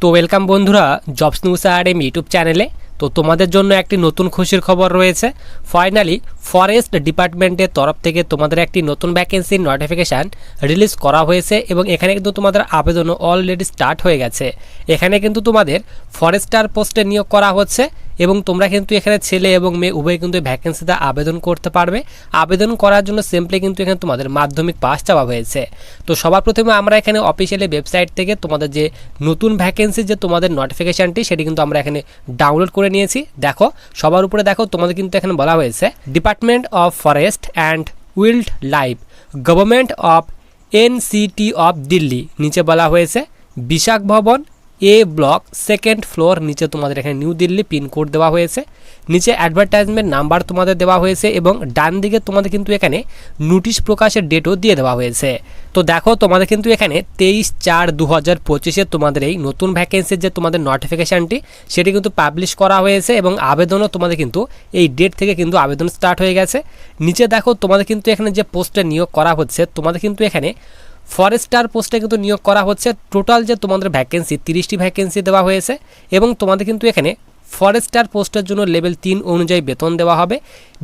তো ওয়েলকাম বন্ধুরা jobs news আর YouTube চ্যানেলে তো তোমাদের জন্য একটি নতুন খুশির খবর রয়েছে। ফাইনালি ফরেস্ট ডিপার্টমেন্টের তরফ থেকে তোমাদের একটি নতুন ভ্যাকেন্সির নোটিফিকেশান রিলিজ করা হয়েছে এবং এখানে কিন্তু তোমাদের আবেদনও অলরেডি স্টার্ট হয়ে গেছে। এখানে কিন্তু তোমাদের ফরেস্টার পোস্টে নিয়োগ করা হচ্ছে। এবং তোমরা কিন্তু এখানে ছেলে এবং মেয়ে, উভয় কিন্তু ভ্যাকেন্সিতে আবেদন করতে পারবে। আবেদন করার জন্য সিম্পলি কিন্তু এখানে তোমাদের মাধ্যমিক পাস চাওয়া হয়েছে। তো সবার প্রথমে আমরা এখানে অফিসিয়ালি ওয়েবসাইট থেকে তোমাদের যে নতুন ভ্যাকেন্সি যে তোমাদের নোটিফিকেশানটি সেটি কিন্তু আমরা এখানে ডাউনলোড করে নিয়েছি। দেখো, সবার উপরে দেখো, তোমাদের কিন্তু এখানে বলা হয়েছে department of forest and wild life government of NCT of Delhi নিচে বলা হয়েছে বিশাখ ভবন এ ব্লক সেকেন্ড ফ্লোর নিচে তোমাদের এখানে নিউ দিল্লি পিনকোড দেওয়া হয়েছে। নিচে অ্যাডভার্টাইজমেন্ট নাম্বার তোমাদের দেওয়া হয়েছে এবং ডান দিকে তোমাদের কিন্তু এখানে নোটিশ প্রকাশের ডেটও দিয়ে দেওয়া হয়েছে। তো দেখো, তোমাদের কিন্তু এখানে তেইশ চার দু হাজার পঁচিশে তোমাদের এই নতুন ভ্যাকেন্সির যে তোমাদের নোটিফিকেশানটি সেটি কিন্তু পাবলিশ করা হয়েছে এবং আবেদনও তোমাদের কিন্তু এই ডেট থেকে কিন্তু আবেদন স্টার্ট হয়ে গেছে। নিচে দেখো, তোমাদের কিন্তু এখানে যে পোস্টে নিয়োগ করা হচ্ছে, তোমাদের কিন্তু এখানে ফরেস্টার পোস্টে কিন্তু নিয়োগ করা হচ্ছে। টোটাল যে তোমাদের ভ্যাকেন্সি তিরিশটি ভ্যাকেন্সি দেওয়া হয়েছে এবং তোমাদের কিন্তু এখানে ফরেস্টার পোস্টের জন্য লেভেল তিন অনুযায়ী বেতন দেওয়া হবে।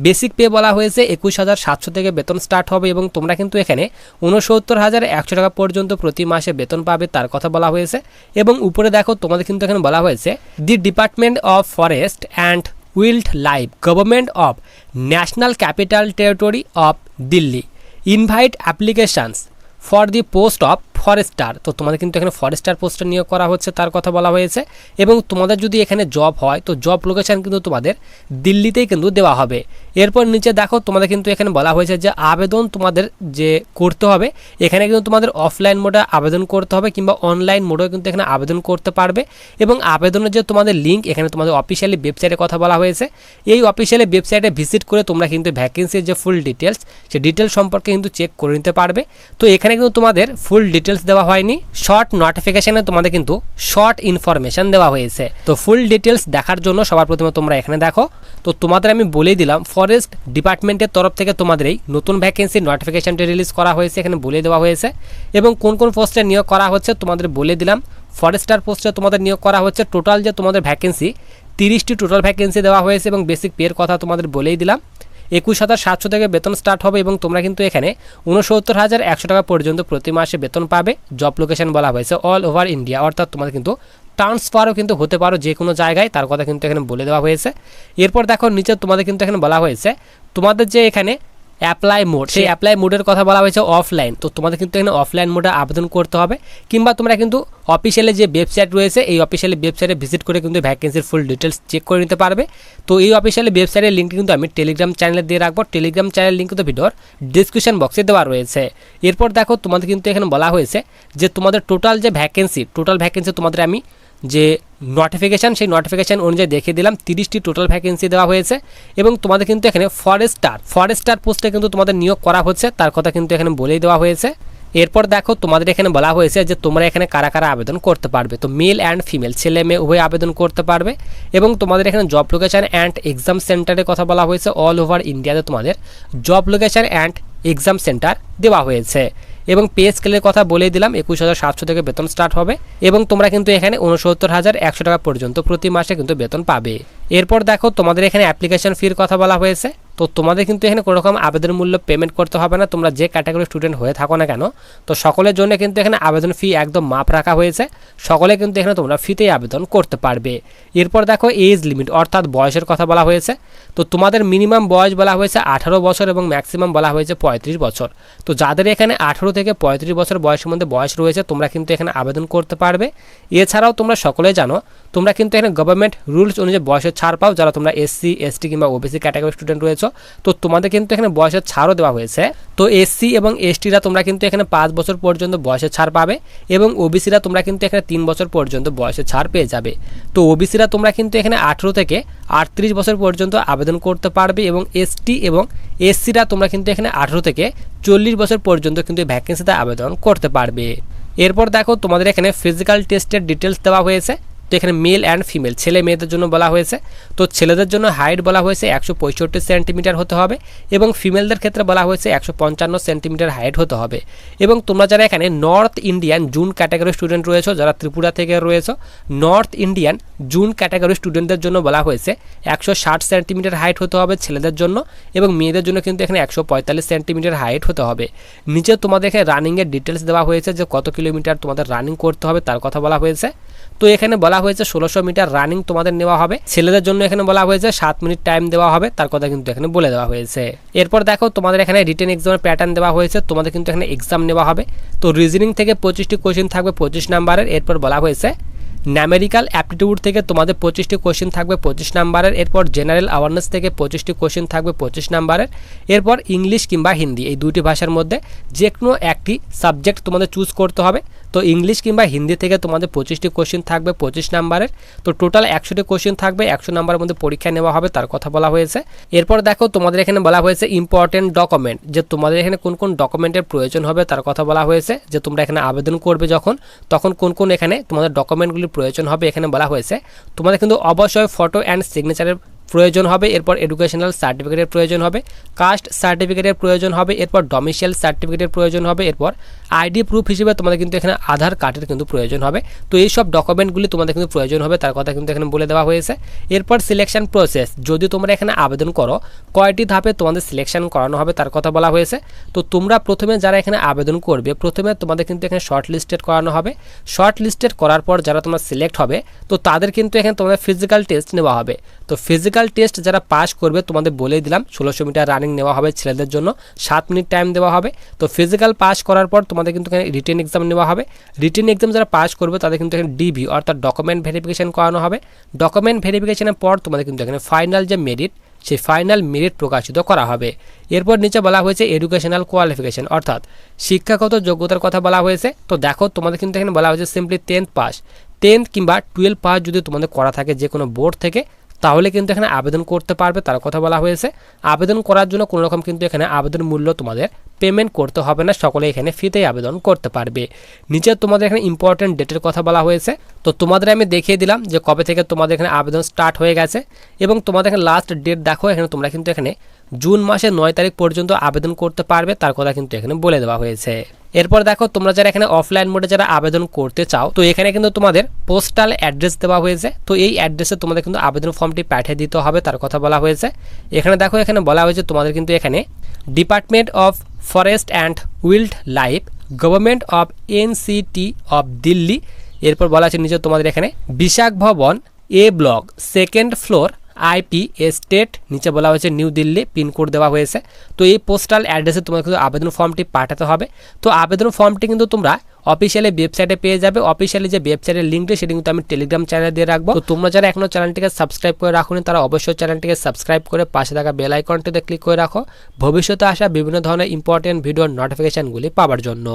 বেসিক পে বলা হয়েছে একুশ হাজার সাতশো থেকে বেতন স্টার্ট হবে এবং তোমরা কিন্তু এখানে উনসত্তর হাজার একশো টাকা পর্যন্ত প্রতি মাসে বেতন পাবে তার কথা বলা হয়েছে। এবং উপরে দেখো তোমাদের কিন্তু এখানে বলা হয়েছে the department of forest and wild life government of national capital territory of Delhi invite applications for the post of forester. তো তোমাদের কিন্তু এখানে ফরেস্টার পোস্টে নিয়োগ করা হচ্ছে, তার কথা বলা হয়েছে। এবং তোমাদের যদি এখানে জব হয়, তো জব লোকেশান কিন্তু তোমাদের দিল্লিতেই কিন্তু দেওয়া হবে। এরপর নিচে দেখো, তোমাদের কিন্তু এখানে বলা হয়েছে যে আবেদন তোমাদের যে করতে হবে, এখানে কিন্তু তোমাদের অফলাইন মোডে আবেদন করতে হবে কিংবা অনলাইন মোডেও কিন্তু এখানে আবেদন করতে পারবে। এবং আবেদনের যে তোমাদের লিঙ্ক এখানে তোমাদের অফিসিয়ালি ওয়েবসাইটের কথা বলা হয়েছে। এই অফিসিয়ালি ওয়েবসাইটে ভিজিট করে তোমরা কিন্তু ভ্যাকেন্সির যে ফুল ডিটেলস সেই ডিটেলস সম্পর্কে কিন্তু চেক করে নিতে পারবে। তো এখানে কিন্তু তোমাদের ফুল ডিটেলস দেওয়া হয়নি। শর্ট নোটিফিকেশানে তোমাদের কিন্তু শর্ট ইনফরমেশন দেওয়া হয়েছে। তো ফুল ডিটেলস দেখার জন্য সবার প্রথমে তোমরা এখানে দেখো। তো তোমাদের আমি বলেই দিলাম ফরেস্ট ডিপার্টমেন্টের তরফ থেকে তোমাদের এই নতুন ভ্যাকেন্সি নোটিফিকেশানটি রিলিজ করা হয়েছে, এখানে বলে দেওয়া হয়েছে। এবং কোন কোন পোস্টে নিয়োগ করা হচ্ছে তোমাদের বলে দিলাম। ফরেস্টার পোস্টে তোমাদের নিয়োগ করা হচ্ছে। টোটাল যে তোমাদের ভ্যাকেন্সি তিরিশটি টোটাল ভ্যাকেন্সি দেওয়া হয়েছে এবং বেসিক পের কথা তোমাদের বলেই দিলাম। একুশ হাজার সাতশো থেকে বেতন স্টার্ট হবে এবং তোমরা কিন্তু এখানে উনসত্তর হাজার একশো টাকা পর্যন্ত প্রতি মাসে বেতন পাবে। জব লোকেশন বলা হয়েছে অল ওভার ইন্ডিয়া অর্থাৎ তোমাদের কিন্তু ট্রান্সফারও কিন্তু হতে পারো যে কোনো জায়গায়, তার কথা কিন্তু এখানে বলে দেওয়া হয়েছে। এরপর দেখো নিচে তোমাদের কিন্তু এখানে বলা হয়েছে, তোমাদের যে এখানে অ্যাপ্লাই মোড সেই অ্যাপ্লাই মোডের কথা বলা হয়েছে অফলাইন তো তোমাদের কিন্তু এখানে অফলাইন মোডে আবেদন করতে হবে। কিংবা তোমরা কিন্তু অফিসিয়ালি যে ওয়েবসাইট রয়েছে এই অফিসিয়ালি ওয়েবসাইটে ভিজিট করে কিন্তু ভ্যাকেন্সির ফুল ডিটেলস চেক করে নিতে পারবে। তো এই অফিসিয়ালি ওয়েবসাইটের লিঙ্ক কিন্তু আমি টেলিগ্রাম চ্যানেলে দিয়ে রাখব। টেলিগ্রাম চ্যানেল লিঙ্ক কিন্তু ভিডিওর ডিসক্রিপশন বক্সে দেওয়া রয়েছে। এরপর দেখো তোমাদের কিন্তু এখানে বলা হয়েছে যে তোমাদের টোটাল যে ভ্যাকেন্সি টোটাল ভ্যাকেন্সি তোমাদের আমি যে নোটিফিকেশান সেই নোটিফিকেশান অনুযায়ী দেখিয়ে দিলাম, তিরিশটি টোটাল ভ্যাকেন্সি দেওয়া হয়েছে এবং তোমাদের কিন্তু এখানে ফরেস্টার ফরেস্টার পোস্টে কিন্তু তোমাদের নিয়োগ করা হচ্ছে, তার কথা কিন্তু এখানে বলেই দেওয়া হয়েছে। এরপর দেখো, তোমাদের এখানে বলা হয়েছে যে তোমরা এখানে কারা কারা আবেদন করতে পারবে। তো মেল অ্যান্ড ফিমেল ছেলে মেয়ে, উভয় আবেদন করতে পারবে এবং তোমাদের এখানে জব লোকেশান অ্যান্ড এক্সাম সেন্টারের কথা বলা হয়েছে। অল ওভার ইন্ডিয়াতে তোমাদের job location and exam centre দেওয়া হয়েছে। এবং পে স্কেলের কথা বলে দিলাম, একুশ হাজার সাতশো থেকে বেতন স্টার্ট হবে এবং তোমরা কিন্তু এখানে উনসত্তর হাজার একশো টাকা পর্যন্ত প্রতি মাসে কিন্তু বেতন পাবে। এরপর দেখো তোমাদের এখানে অ্যাপ্লিকেশন ফির কথা বলা হয়েছে। তো তোমাদের কিন্তু এখানে কোনো রকম আবেদন মূল্য পেমেন্ট করতে হবে না। তোমরা যে ক্যাটাগরি স্টুডেন্ট হয়ে থাকো না কেন, তো সকলের জন্য কিন্তু এখানে আবেদন ফি একদম মাপ রাখা হয়েছে। সকলে কিন্তু এখানে তোমরা ফিতেই আবেদন করতে পারবে। এরপর দেখো এজ লিমিট অর্থাৎ বয়সের কথা বলা হয়েছে। তো তোমাদের মিনিমাম বয়স বলা হয়েছে আঠারো বছর এবং ম্যাক্সিমাম বলা হয়েছে পঁয়ত্রিশ বছর। তো যাদের এখানে আঠারো থেকে পঁয়ত্রিশ বছর বয়সের মধ্যে বয়স রয়েছে, তোমরা কিন্তু এখানে আবেদন করতে পারবে। এছাড়াও তোমরা সকলে জানো তোমরা কিন্তু এখানে গভর্নমেন্ট রুলস অনুযায়ী বয়সের ছাড় পাও, যারা তোমরা এসসি এসটি কিংবা ওবিসি ক্যাটাগরি স্টুডেন্ট রয়েছে। তো তোমাদের কিন্তু এখানে বয়সের ছাড়ও দেওয়া হয়েছে। তো এসসি এবং এসটিরা তোমরা কিন্তু এখানে পাঁচ বছর পর্যন্ত বয়সের ছাড় পাবে এবং ওবিসিরা তোমরা কিন্তু এখানে তিন বছর পর্যন্ত বয়সের ছাড় পেয়ে যাবে। তো ওবিসিরা তোমরা কিন্তু এখানে আঠেরো থেকে আটত্রিশ বছর পর্যন্ত আবেদন করতে পারবে এবং এসটি এবং এসসিরা তোমরা কিন্তু এখানে আঠেরো থেকে চল্লিশ বছর পর্যন্ত কিন্তু ভ্যাকেন্সিতে আবেদন করতে পারবে। এরপর দেখো তোমাদের এখানে ফিজিক্যাল টেস্টের ডিটেলস দেওয়া হয়েছে। এখানে মেল অ্যান্ড ফিমেল ছেলে মেয়েদের জন্য বলা হয়েছে। তো ছেলেদের জন্য হাইট বলা হয়েছে একশো পঁয়ষট্টি সেন্টিমিটার হতে হবে এবং ফিমেলদের ক্ষেত্রে বলা হয়েছে একশো পঞ্চান্ন সেন্টিমিটার হাইট হতে হবে। এবং তোমরা যারা এখানে north Indian June category student রয়েছে, যারা ত্রিপুরা থেকে রয়েছে নর্থ ইন্ডিয়ান জুন ক্যাটাগরি স্টুডেন্টদের জন্য বলা হয়েছে একশো ষাট সেন্টিমিটার হাইট হতে হবে ছেলেদের জন্য এবং মেয়েদের জন্য কিন্তু এখানে একশো পঁয়তাল্লিশ সেন্টিমিটার হাইট হতে হবে। নিচে তোমাদের এখানে রানিংয়ের ডিটেলস দেওয়া হয়েছে যে কত কিলোমিটার তোমাদের রানিং করতে হবে, তার কথা বলা হয়েছে। তো এখানে বলা হয়েছে ষোলোশো মিটার রানিং তোমাদের নেওয়া হবে। ছেলেদের জন্য এখানে বলা হয়েছে সাত মিনিট টাইম দেওয়া হবে, তার কথা কিন্তু এখানে বলে দেওয়া হয়েছে। এরপর দেখো তোমাদের এখানে রিটেন এক্সামের প্যাটার্ন দেওয়া হয়েছে, তোমাদের কিন্তু এখানে এক্সাম নেওয়া হবে। তো রিজনিং থেকে পঁচিশটি কোশ্চেন থাকবে পঁচিশ নাম্বারের এরপর বলা হয়েছে ন্যামেরিক্যাল অ্যাপটিটিউড থেকে তোমাদের পঁচিশটি কোশ্চেন থাকবে পঁচিশ নাম্বারের এরপর জেনারেল অ্যাওয়ারনেস থেকে পঁচিশটি কোশ্চেন থাকবে পঁচিশ নাম্বারের এরপর ইংলিশ কিংবা হিন্দি এই দুটি ভাষার মধ্যে যে কোনো একটি সাবজেক্ট তোমাদের চুজ করতে হবে। তো ইংলিশ কিংবা হিন্দি থেকে তোমাদের পঁচিশটি কোশ্চেন থাকবে, পঁচিশ নাম্বারের। তো টোটাল একশোটি কোশ্চেন থাকবে, একশো নাম্বারের মধ্যে পরীক্ষা নেওয়া হবে, তার কথা বলা হয়েছে। এরপর দেখো, তোমাদের এখানে বলা হয়েছে ইম্পর্টেন্ট ডকুমেন্ট যে তোমাদের এখানে কোন কোন ডকুমেন্টের প্রয়োজন হবে, তার কথা বলা হয়েছে। যে তোমরা এখানে আবেদন করবে যখন, তখন কোন কোন এখানে তোমাদের ডকুমেন্টগুলি প্রয়োজন হবে, এখানে বলা হয়েছে। তোমাদের কিন্তু অবশ্যই ফটো অ্যান্ড সিগনেচারের প্রয়োজন হবে, এরপর এডুকেশনাল সার্টিফিকেটের প্রয়োজন হবে কাস্ট সার্টিফিকেটের প্রয়োজন হবে, এরপর ডমিসিয়াল সার্টিফিকেটের প্রয়োজন হবে, এরপর আইডি প্রুফ হিসেবে তোমাদের কিন্তু এখানে আধার কার্ডের কিন্তু প্রয়োজন হবে। তো এই সব ডকুমেন্টগুলি তোমাদের কিন্তু প্রয়োজন হবে, তার কথা কিন্তু এখানে বলে দেওয়া হয়েছে। এরপর সিলেকশন প্রসেস যদি তোমরা এখানে আবেদন করো, কয়টি ধাপে তোমাদের সিলেকশন করানো হবে, তার কথা বলা হয়েছে। তো তোমরা প্রথমে যারা এখানে আবেদন করবে, প্রথমে তোমাদের কিন্তু এখানে শর্ট লিস্টেড করানো হবে। শর্ট লিস্টেড করার পর যারা তোমরা সিলেক্ট হবে, তো তাদের কিন্তু এখানে তোমাদের ফিজিক্যাল টেস্ট নেওয়া হবে। তো ফিজিক্যাল টেস্ট যারা পাস করবে, তোমাদের বলেই দিলাম, ষোলোশো মিটার রানিং নেওয়া হবে ছেলেদের জন্য, সাত মিনিট টাইম দেওয়া হবে। তো ফিজিক্যাল পাস করার পর তোমাদের কিন্তু এখানে রিটেন এক্সাম নেওয়া হবে। রিটেন এক্সাম যারা পাস করবে, তাদের কিন্তু এখানে ডিভি অর্থাৎ ডকুমেন্ট ভেরিফিকেশন করানো হবে। ডকুমেন্ট ভেরিফিকেশনের পর তোমাদের কিন্তু এখানে ফাইনাল যে মেরিট সেই ফাইনাল মেরিট প্রকাশিত করা হবে। এরপর নিচে বলা হয়েছে এডুকেশনাল কোয়ালিফিকেশন অর্থাৎ শিক্ষাগত যোগ্যতার কথা বলা হয়েছে। তো দেখো, তোমাদের কিন্তু এখানে বলা হয়েছে সিম্পলি টেন্থ পাস টেন্থ কিংবা টুয়েলভ পাস যদি তোমাদের করা থাকে যে কোনো বোর্ড থেকে তাহলে কিন্তু এখানে আবেদন করতে পারবে, তার কথা বলা হয়েছে। আবেদন করার জন্য কোনো রকম কিন্তু এখানে আবেদন মূল্য তোমাদের পেমেন্ট করতে হবে না, সকলে এখানে ফ্রিতেই আবেদন করতে পারবে। নিচে তোমাদের এখানে ইম্পর্টেন্ট ডেটের কথা বলা হয়েছে। তো তোমাদের আমি দেখিয়ে দিলাম যে কবে থেকে তোমাদের এখানে আবেদন স্টার্ট হয়ে গেছে এবং তোমাদের এখানে লাস্ট ডেট দেখো, এখানে তোমরা কিন্তু এখানে জুন মাসের নয় তারিখ পর্যন্ত আবেদন করতে পারবে, তার কথা কিন্তু এখানে বলে দেওয়া হয়েছে। এরপর দেখো, তোমরা যারা এখানে অফলাইন মোডে যারা আবেদন করতে চাও, তো এখানে কিন্তু তোমাদের পোস্টাল অ্যাড্রেস দেওয়া হয়েছে। তো এই অ্যাড্রেসে তোমাদের কিন্তু আবেদন ফর্মটি পাঠিয়ে দিতে হবে, তার কথা বলা হয়েছে। এখানে দেখো, এখানে বলা হয়েছে তোমাদের কিন্তু এখানে department of forest and wild life government of NCT of Delhi এরপর বলা আছে নিচে তোমাদের এখানে Vishakh Bhavan A block second floor IP state, নিচে বলা হয়েছে নিউ দিল্লি, পিনকোড দেওয়া হয়েছে। তো এই পোস্টাল অ্যাড্রেসে তোমাকে কিন্তু আবেদন ফর্মটি পাঠাতে হবে। তো আবেদন ফর্মটি কিন্তু তোমরা অফিসিয়ালি ওয়েবসাইটে পেয়ে যাবে। অফিসিয়ালি যে ওয়েবসাইটের লিঙ্কটি সেটি কিন্তু আমি টেলিগ্রাম চ্যানেলে দিয়ে রাখব। তো তোমরা যারা এখনও চ্যানেলটিকে সাবস্ক্রাইব করে রাখুনি, তারা অবশ্যই চ্যানেলটিকে সাবস্ক্রাইব করে পাশে থাকা বেল আইকনটিতে ক্লিক করে রাখো। ভবিষ্যতে আসা বিভিন্ন ধরনের ইম্পর্টেন্ট ভিডিওর নোটিফিকেশনগুলি পাওয়ার জন্য।